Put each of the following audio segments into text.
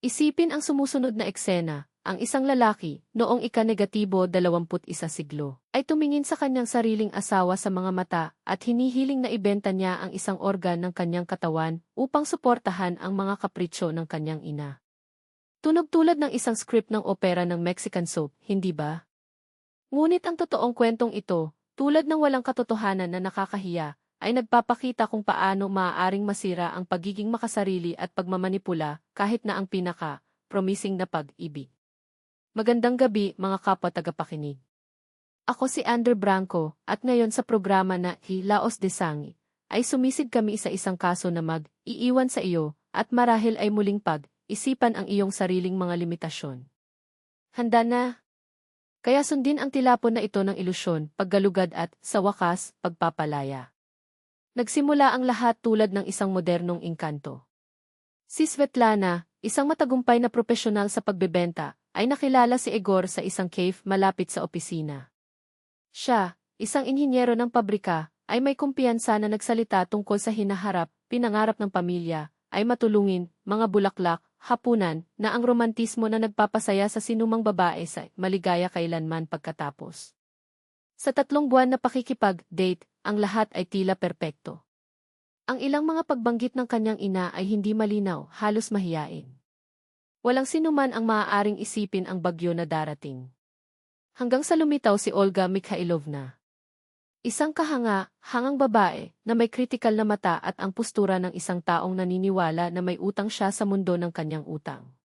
Isipin ang sumusunod na eksena, ang isang lalaki, noong ika-negatibo 21 siglo, ay tumingin sa kanyang sariling asawa sa mga mata at hinihiling na ibenta niya ang isang organ ng kanyang katawan upang suportahan ang mga kapritsyo ng kanyang ina. Tunog tulad ng isang script ng opera ng Mexican soap, hindi ba? Ngunit ang totoong kwentong ito, tulad ng walang katotohanan na nakakahiya, ay nagpapakita kung paano maaaring masira ang pagiging makasarili at pagmamanipula kahit na ang pinaka, promising na pag-ibig. Magandang gabi mga kapwa tagapakinig. Ako si Ander Branco at ngayon sa programa na Hilaos de Sangi ay sumisid kami sa isang kaso na mag-iiwan sa iyo at marahil ay muling pag-isipan ang iyong sariling mga limitasyon. Handa na? Kaya sundin ang tilapon na ito ng ilusyon, paggalugad at, sa wakas, pagpapalaya. Nagsimula ang lahat tulad ng isang modernong engkanto. Si Svetlana, isang matagumpay na profesional sa pagbebenta, ay nakilala si Igor sa isang cave malapit sa opisina. Siya, isang inhinyero ng pabrika, ay may kumpiyansa na nagsalita tungkol sa hinaharap, pinangarap ng pamilya, ay matulungin, mga bulaklak, hapunan, na ang romantismo na nagpapasaya sa sinumang babae sa maligaya kailanman pagkatapos. Sa tatlong buwan na pakikipag-date, ang lahat ay tila perpekto. Ang ilang mga pagbanggit ng kanyang ina ay hindi malinaw, halos mahiyain. Walang sinuman ang maaaring isipin ang bagyo na darating. Hanggang sa lumitaw si Olga Mikhailovna. Isang kahanga, hangang babae, na may kritikal na mata at ang postura ng isang taong naniniwala na may utang siya sa mundo ng kanyang utang.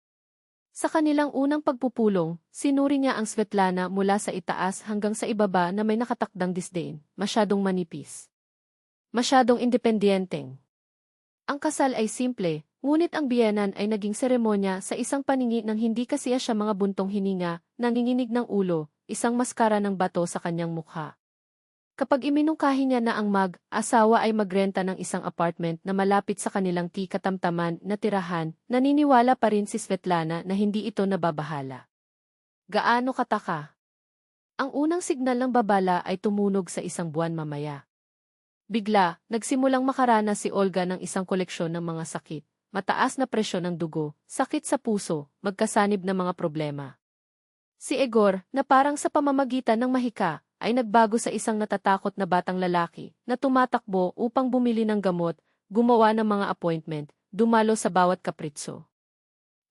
Sa kanilang unang pagpupulong, sinuri niya ang Svetlana mula sa itaas hanggang sa ibaba na may nakatakdang disdain, masyadong manipis. Masyadong independenteng. Ang kasal ay simple, Ngunit ang biyenan ay naging seremonya sa isang paningi ng hindi kasiya siya mga buntong hininga, nanginginig ng ulo, isang maskara ng bato sa kanyang mukha. Kapag iminungkahi niya na ang mag-asawa ay magrenta ng isang apartment na malapit sa kanilang kikatamtaman na tirahan, naniniwala pa rin si Svetlana na hindi ito nababahala. Gaano kataka? Ang unang signal ng babala ay tumunog sa isang buwan mamaya. Bigla, nagsimulang makaranas si Olga ng isang koleksyon ng mga sakit mataas na presyon ng dugo, sakit sa puso, magkasanib na mga problema. Si Egor, na parang sa pamamagitan ng mahika, ay nagbago sa isang natatakot na batang lalaki na tumatakbo upang bumili ng gamot, gumawa ng mga appointment, dumalo sa bawat kapritso.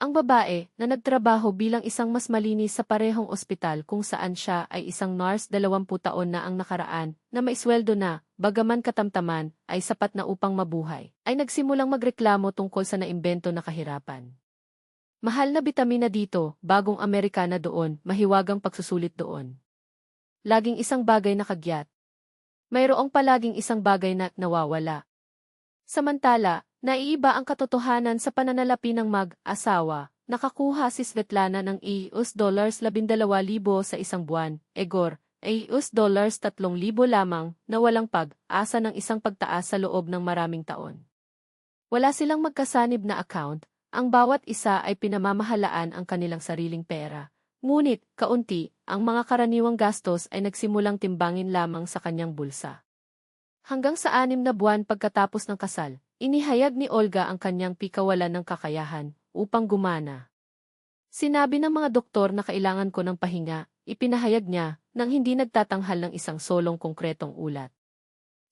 Ang babae, na nagtrabaho bilang isang mas malinis sa parehong ospital kung saan siya ay isang nurse 20 taon na ang nakaraan, na may sweldo na, bagaman katamtaman, ay sapat na upang mabuhay, ay nagsimulang magreklamo tungkol sa naimbento na kahirapan. Mahal na bitamina dito, bagong Amerikana doon, mahiwagang pagsusulit doon. Laging isang bagay na kagyat. Mayroong palaging isang bagay na nawawala. Samantala, Naiiba ang katotohanan sa pananalapi ng mag-asawa. Nakakuha si Svetlana ng EUS dollars 12,000 sa isang buwan. Egor, EUS dollars 3,000 lamang na walang pag-asa ng isang pagtaas sa loob ng maraming taon. Wala silang magkasanib na account, ang bawat isa ay pinamamahalaan ang kanilang sariling pera. Ngunit, kaunti, ang mga karaniwang gastos ay nagsimulang timbangin lamang sa kanyang bulsa. Hanggang sa anim na buwan pagkatapos ng kasal, Inihayag ni Olga ang kanyang pikawalan ng kakayahan upang gumana. Sinabi ng mga doktor na kailangan ko ng pahinga, ipinahayag niya nang hindi nagtatanghal ng isang solong konkretong ulat.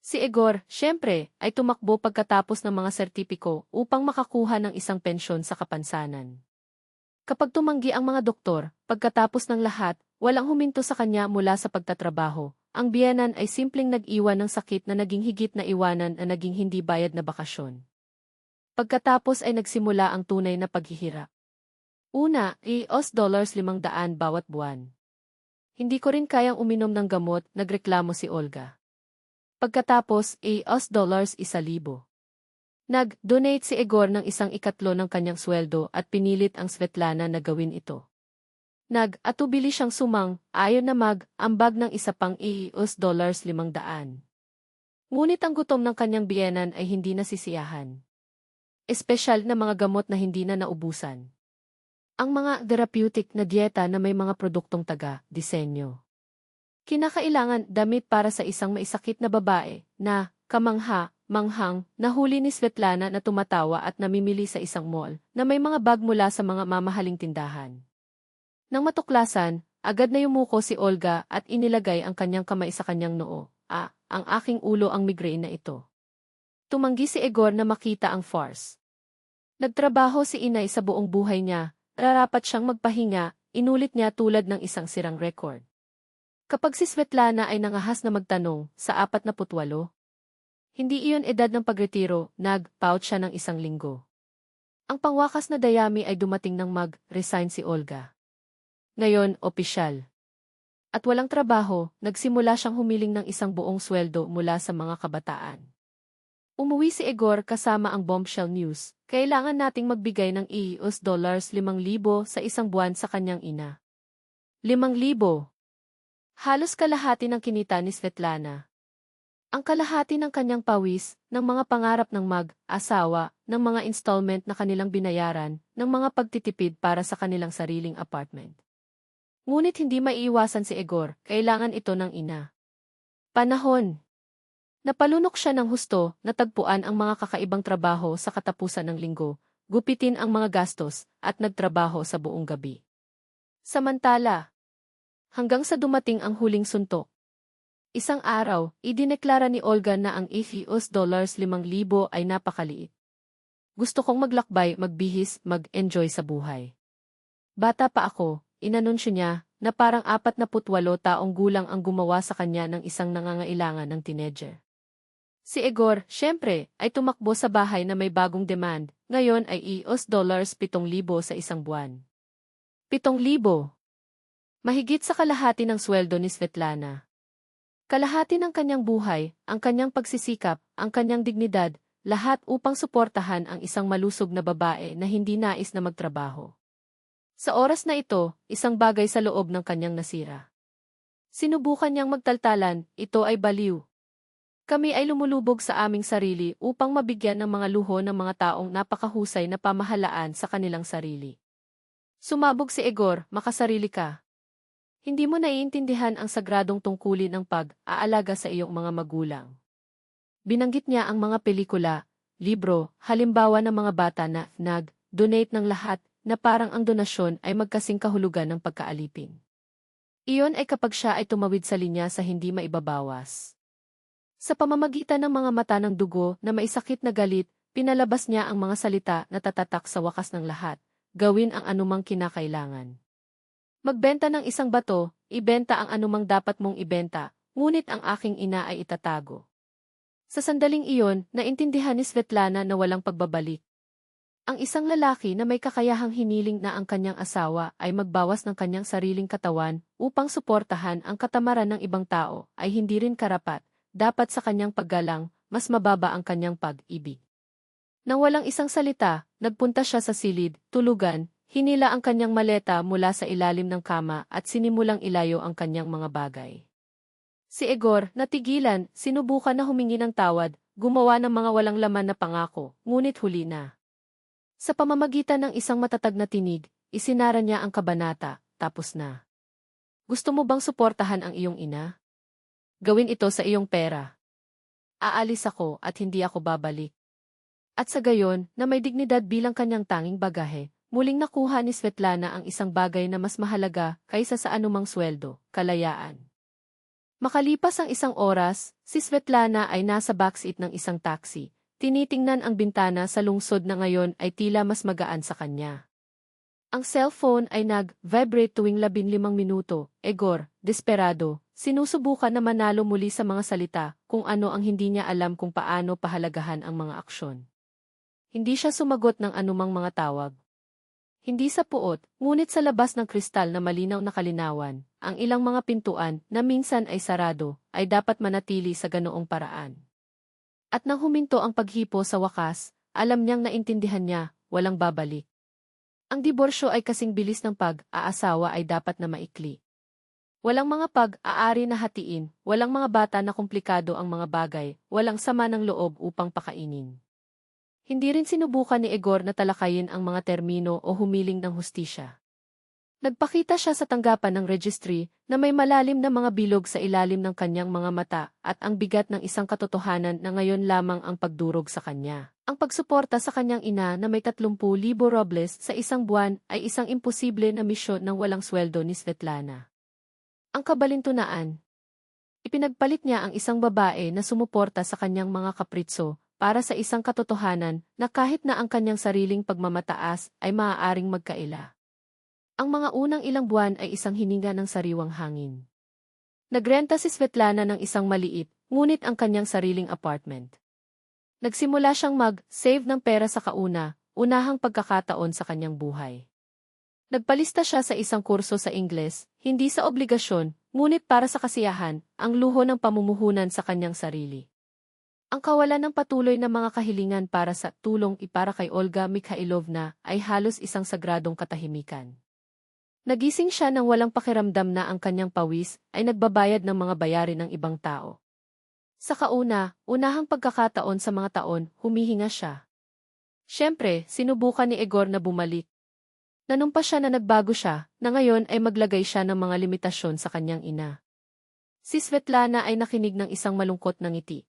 Si Egor, syempre, ay tumakbo pagkatapos ng mga sertipiko upang makakuha ng isang pensyon sa kapansanan. Kapag tumanggi ang mga doktor, pagkatapos ng lahat, walang huminto sa kanya mula sa pagtatrabaho, ang biyanan ay simpleng nag-iwan ng sakit na naging higit na iwanan na naging hindi bayad na bakasyon. Pagkatapos ay nagsimula ang tunay na paghihirap. Una, EOS dollars limang daan bawat buwan. Hindi ko rin kayang uminom ng gamot, nagreklamo si Olga. Pagkatapos, EOS dollars isa libo. Nag-donate si Egor ng isang ikatlo ng kanyang sweldo at pinilit ang Svetlana na gawin ito. Nag-atubili siyang sumang, ayon na mag-ambag ng isa pang EUS dollars limang daan. Ngunit ang gutom ng kanyang biyenan ay hindi nasisiyahan. Espesyal na mga gamot na hindi na naubusan. Ang mga therapeutic na dieta na may mga produktong taga, disenyo. Kinakailangan damit para sa isang maisakit na babae na, kamangha, manghang, nahuli ni Svetlana na tumatawa at namimili sa isang mall na may mga bag mula sa mga mamahaling tindahan. Nang matuklasan, agad na yumuko si Olga at inilagay ang kanyang kamay sa kanyang noo. Ah, ang aking ulo ang migraine na ito. Tumanggi si Egor na makita ang farce. Nagtrabaho si inay sa buong buhay niya, rarapat siyang magpahinga, inulit niya tulad ng isang sirang record. Kapag si Svetlana ay nangahas na magtanong sa apat na putwalo, hindi iyon edad ng pagretiro, nag-pout siya ng isang linggo. Ang pangwakas na dayami ay dumating ng mag-resign si Olga. Ngayon, opisyal. At walang trabaho, nagsimula siyang humiling ng isang buong sweldo mula sa mga kabataan. Umuwi si Egor kasama ang bombshell news. Kailangan nating magbigay ng EUS dollars 5,000 sa isang buwan sa kanyang ina. 5,000. Halos kalahati ng kinita ni Svetlana. Ang kalahati ng kanyang pawis, ng mga pangarap ng mag-asawa, ng mga installment na kanilang binayaran, ng mga pagtitipid para sa kanilang sariling apartment. Ngunit hindi maiiwasan si Egor, kailangan ito ng ina. Panahon. Napalunok siya ng husto, natagpuan ang mga kakaibang trabaho sa katapusan ng linggo, gupitin ang mga gastos, at nagtrabaho sa buong gabi. Samantala, hanggang sa dumating ang huling suntok. Isang araw, idineklara ni Olga na ang EUS dollars 5,000 ay napakaliit. Gusto kong maglakbay, magbihis, mag-enjoy sa buhay. Bata pa ako, inanunsyo niya, na parang 48 taong gulang ang gumawa sa kanya ng isang nangangailangan ng teenager. Si Egor, syempre, ay tumakbo sa bahay na may bagong demand, ngayon ay EUS dollars 7,000 sa isang buwan. 7,000. Mahigit sa kalahati ng sweldo ni Svetlana. Kalahati ng kanyang buhay, ang kanyang pagsisikap, ang kanyang dignidad, lahat upang suportahan ang isang malusog na babae na hindi nais na magtrabaho. Sa oras na ito, isang bagay sa loob ng kanyang nasira. Sinubukan niyang magtaltalan, ito ay baliw. Kami ay lumulubog sa aming sarili upang mabigyan ng mga luho ng mga taong napakahusay na pamahalaan sa kanilang sarili. Sumabog si Egor, makasarili ka. Hindi mo naiintindihan ang sagradong tungkulin ng pag-aalaga sa iyong mga magulang. Binanggit niya ang mga pelikula, libro, halimbawa ng mga bata na nag-donate ng lahat na parang ang donasyon ay magkasing kahulugan ng pagkaalipin. Iyon ay kapag siya ay tumawid sa linya sa hindi maibabawas. Sa pamamagitan ng mga mata ng dugo na maisakit na galit, pinalabas niya ang mga salita na tatatak sa wakas ng lahat, gawin ang anumang kinakailangan. Magbenta ng isang bato, ibenta ang anumang dapat mong ibenta, ngunit ang aking ina ay itatago. Sa sandaling iyon, naintindihan ni Svetlana na walang pagbabalik. Ang isang lalaki na may kakayahang hiniling na ang kanyang asawa ay magbawas ng kanyang sariling katawan upang suportahan ang katamaran ng ibang tao ay hindi rin karapat, dapat sa kanyang paggalang, mas mababa ang kanyang pag-ibig. Nang walang isang salita, nagpunta siya sa silid, tulugan, Hinila ang kanyang maleta mula sa ilalim ng kama at sinimulang ilayo ang kanyang mga bagay. Si Egor, natigilan, sinubukan na humingi ng tawad, gumawa ng mga walang laman na pangako, ngunit huli na. Sa pamamagitan ng isang matatag na tinig, isinara niya ang kabanata, tapos na. Gusto mo bang suportahan ang iyong ina? Gawin ito sa iyong pera. Aalis ako at hindi ako babalik. At sa gayon, na may dignidad bilang kanyang tanging bagahe, Muling nakuha ni Svetlana ang isang bagay na mas mahalaga kaysa sa anumang sweldo, kalayaan. Makalipas ang isang oras, si Svetlana ay nasa backseat ng isang taxi. Tinitingnan ang bintana sa lungsod na ngayon ay tila mas magaan sa kanya. Ang cellphone ay nag-vibrate tuwing 15 minuto. Egor, desperado, sinusubukan na manalo muli sa mga salita kung ano ang hindi niya alam kung paano pahalagahan ang mga aksyon. Hindi siya sumagot ng anumang mga tawag. Hindi sa puot, ngunit sa labas ng kristal na malinaw na kalinawan, ang ilang mga pintuan na minsan ay sarado, ay dapat manatili sa ganoong paraan. At nang huminto ang paghipo sa wakas, alam niyang naintindihan niya, walang babalik. Ang diborsyo ay kasing bilis ng pag-aasawa ay dapat na maikli. Walang mga pag-aari na hatiin, walang mga bata na komplikado ang mga bagay, walang sama ng loob upang pakainin. Hindi rin sinubukan ni Egor na talakayin ang mga termino o humiling ng hustisya. Nagpakita siya sa tanggapan ng registry na may malalim na mga bilog sa ilalim ng kanyang mga mata at ang bigat ng isang katotohanan na ngayon lamang ang pagdurog sa kanya. Ang pagsuporta sa kanyang ina na may 30,000 robles sa isang buwan ay isang imposible na misyon ng walang sweldo ni Svetlana. Ang kabalintunaan. Ipinagpalit niya ang isang babae na sumuporta sa kanyang mga kapritso para sa isang katotohanan na kahit na ang kanyang sariling pagmamataas ay maaaring magkaila. Ang mga unang ilang buwan ay isang hininga ng sariwang hangin. Nagrenta si Svetlana ng isang maliit, ngunit ang kanyang sariling apartment. Nagsimula siyang mag-save ng pera sa kauna, unahang pagkakataon sa kanyang buhay. Nagpalista siya sa isang kurso sa Ingles, hindi sa obligasyon, ngunit para sa kasiyahan, ang luho ng pamumuhunan sa kanyang sarili. Ang kawalan ng patuloy na mga kahilingan para sa tulong ipara kay Olga Mikhailovna ay halos isang sagradong katahimikan. Nagising siya nang walang pakiramdam na ang kanyang pawis ay nagbabayad ng mga bayarin ng ibang tao. Sa kauna, unahang pagkakataon sa mga taon, humihinga siya. Siyempre, sinubukan ni Egor na bumalik. Nanumpa siya na nagbago siya, na ngayon ay maglagay siya ng mga limitasyon sa kanyang ina. Si Svetlana ay nakinig ng isang malungkot na ngiti.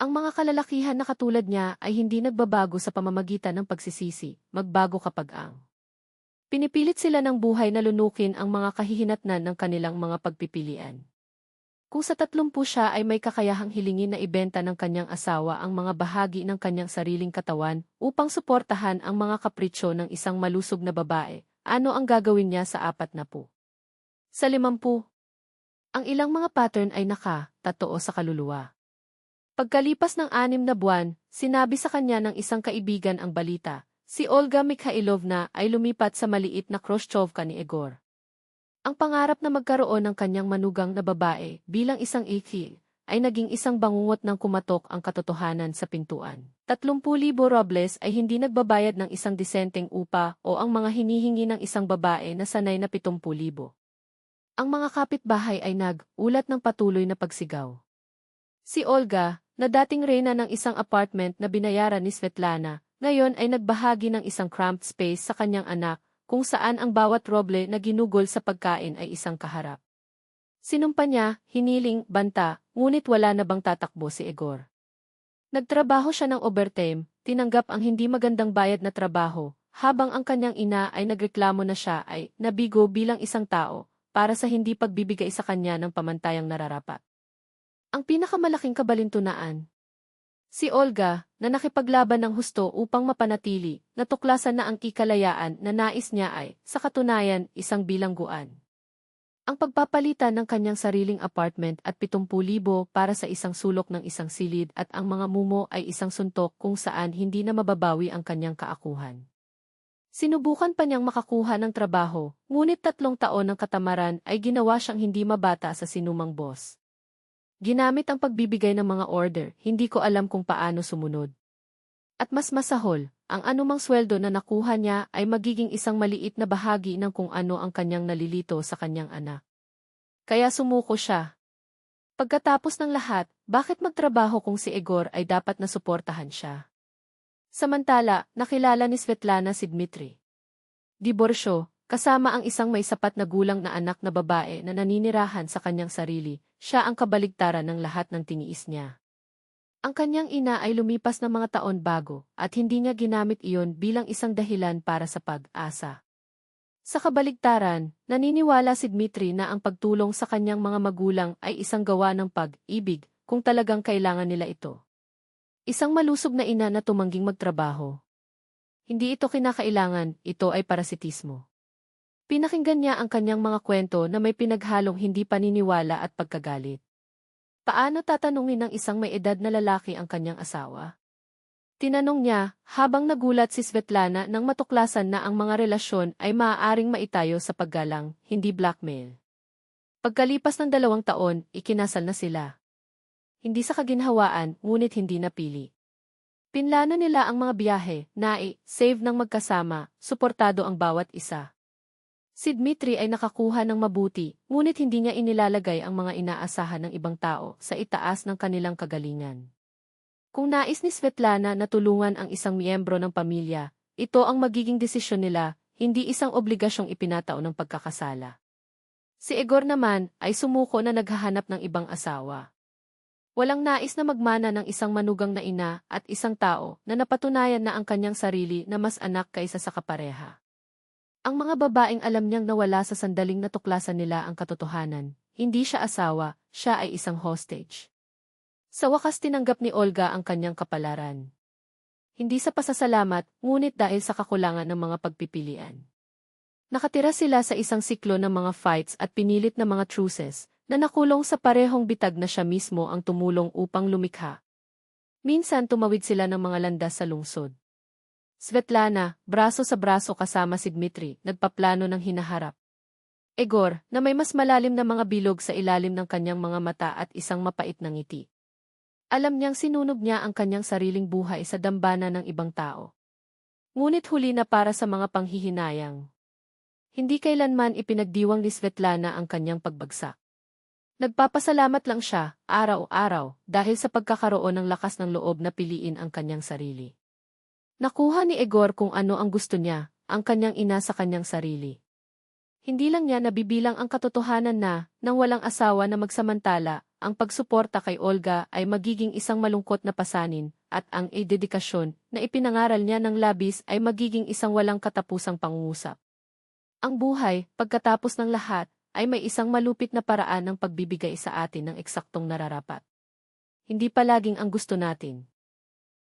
Ang mga kalalakihan na katulad niya ay hindi nagbabago sa pamamagitan ng pagsisisi, magbago kapag ang Pinipilit sila ng buhay na lunukin ang mga kahihinatnan ng kanilang mga pagpipilian. Kung sa tatlumpu siya ay may kakayahang hilingin na ibenta ng kanyang asawa ang mga bahagi ng kanyang sariling katawan upang suportahan ang mga kapritsyo ng isang malusog na babae, ano ang gagawin niya sa apat na po? Sa limampu, ang ilang mga pattern ay naka, tatoo sa kaluluwa. Pagkalipas ng anim na buwan, sinabi sa kanya ng isang kaibigan ang balita, Si Olga Mikhailovna ay lumipat sa maliit na Khrushchevka ni Egor. Ang pangarap na magkaroon ng kanyang manugang na babae bilang isang ikil ay naging isang bangungot ng kumatok ang katotohanan sa pintuan. 30,000 robles ay hindi nagbabayad ng isang disenteng upa o ang mga hinihingi ng isang babae na sanay na 70,000. Ang mga kapitbahay ay nag-ulat ng patuloy na pagsigaw. Si Olga, na dating reyna ng isang apartment na binayaran ni Svetlana, ngayon ay nagbahagi ng isang cramped space sa kanyang anak, kung saan ang bawat roble na ginugol sa pagkain ay isang kaharap. Sinumpa niya, hiniling, banta, ngunit wala na bang tatakbo si Egor. Nagtrabaho siya ng overtime, tinanggap ang hindi magandang bayad na trabaho, habang ang kanyang ina ay nagreklamo na siya ay nabigo bilang isang tao, para sa hindi pagbibigay sa kanya ng pamantayang nararapat. Ang pinakamalaking kabalintunaan, Si Olga, na nakipaglaban ng husto upang mapanatili, natuklasan na ang kikalayaan na nais niya ay, sa katunayan, isang bilangguan. Ang pagpapalitan ng kanyang sariling apartment at 70,000 para sa isang sulok ng isang silid at ang mga mumo ay isang suntok kung saan hindi na mababawi ang kanyang kaakuhan. Sinubukan pa niyang makakuha ng trabaho, ngunit tatlong taon ng katamaran ay ginawa siyang hindi mabata sa sinumang boss. Ginamit ang pagbibigay ng mga order, hindi ko alam kung paano sumunod. At mas masahol, ang anumang sweldo na nakuha niya ay magiging isang maliit na bahagi ng kung ano ang kanyang nalilito sa kanyang anak. Kaya sumuko siya. Pagkatapos ng lahat, bakit magtrabaho kung si Egor ay dapat na suportahan siya? Samantala, nakilala ni Svetlana si Dmitri. Diborsyo, kasama ang isang may sapat na gulang na anak na babae na naninirahan sa kanyang sarili, siya ang kabaligtaran ng lahat ng tiniis niya. Ang kanyang ina ay lumipas ng mga taon bago at hindi niya ginamit iyon bilang isang dahilan para sa pag-asa. Sa kabaligtaran, naniniwala si Dmitri na ang pagtulong sa kanyang mga magulang ay isang gawa ng pag-ibig kung talagang kailangan nila ito. Isang malusog na ina na tumangging magtrabaho. Hindi ito kinakailangan, ito ay parasitismo. Pinakinggan niya ang kanyang mga kwento na may pinaghalong hindi paniniwala at pagkagalit. Paano tatanungin ng isang may edad na lalaki ang kanyang asawa? Tinanong niya, habang nagulat si Svetlana nang matuklasan na ang mga relasyon ay maaaring maitayo sa paggalang, hindi blackmail. Pagkalipas ng dalawang taon, ikinasal na sila. Hindi sa kaginhawaan, ngunit hindi napili. Pinlano nila ang mga biyahe, nai, save ng magkasama, suportado ang bawat isa. Si Dmitri ay nakakuha ng mabuti, ngunit hindi niya inilalagay ang mga inaasahan ng ibang tao sa itaas ng kanilang kagalingan. Kung nais ni Svetlana na tulungan ang isang miyembro ng pamilya, ito ang magiging desisyon nila, hindi isang obligasyong ipinatao ng pagkakasala. Si Igor naman ay sumuko na naghahanap ng ibang asawa. Walang nais na magmana ng isang manugang na ina at isang tao na napatunayan na ang kanyang sarili na mas anak kaysa sa kapareha. Ang mga babaeng alam niyang nawala sa sandaling natuklasan nila ang katotohanan, hindi siya asawa, siya ay isang hostage. Sa wakas tinanggap ni Olga ang kanyang kapalaran. Hindi sa pasasalamat, ngunit dahil sa kakulangan ng mga pagpipilian. Nakatira sila sa isang siklo ng mga fights at pinilit na mga truces, na nakulong sa parehong bitag na siya mismo ang tumulong upang lumikha. Minsan tumawid sila ng mga landas sa lungsod. Svetlana, braso sa braso kasama si Dmitri, nagpaplano ng hinaharap. Egor, na may mas malalim na mga bilog sa ilalim ng kanyang mga mata at isang mapait na ngiti. Alam niyang sinunog niya ang kanyang sariling buhay sa dambana ng ibang tao. Ngunit huli na para sa mga panghihinayang. Hindi kailanman ipinagdiwang ni Svetlana ang kanyang pagbagsak. Nagpapasalamat lang siya, araw-araw, dahil sa pagkakaroon ng lakas ng loob na piliin ang kanyang sarili. Nakuha ni Egor kung ano ang gusto niya, ang kanyang ina sa kanyang sarili. Hindi lang niya nabibilang ang katotohanan na, nang walang asawa na magsamantala, ang pagsuporta kay Olga ay magiging isang malungkot na pasanin, at ang dedikasyon na ipinangaral niya ng labis ay magiging isang walang katapusang pangungusap. Ang buhay, pagkatapos ng lahat, ay may isang malupit na paraan ng pagbibigay sa atin ng eksaktong nararapat. Hindi palaging ang gusto natin.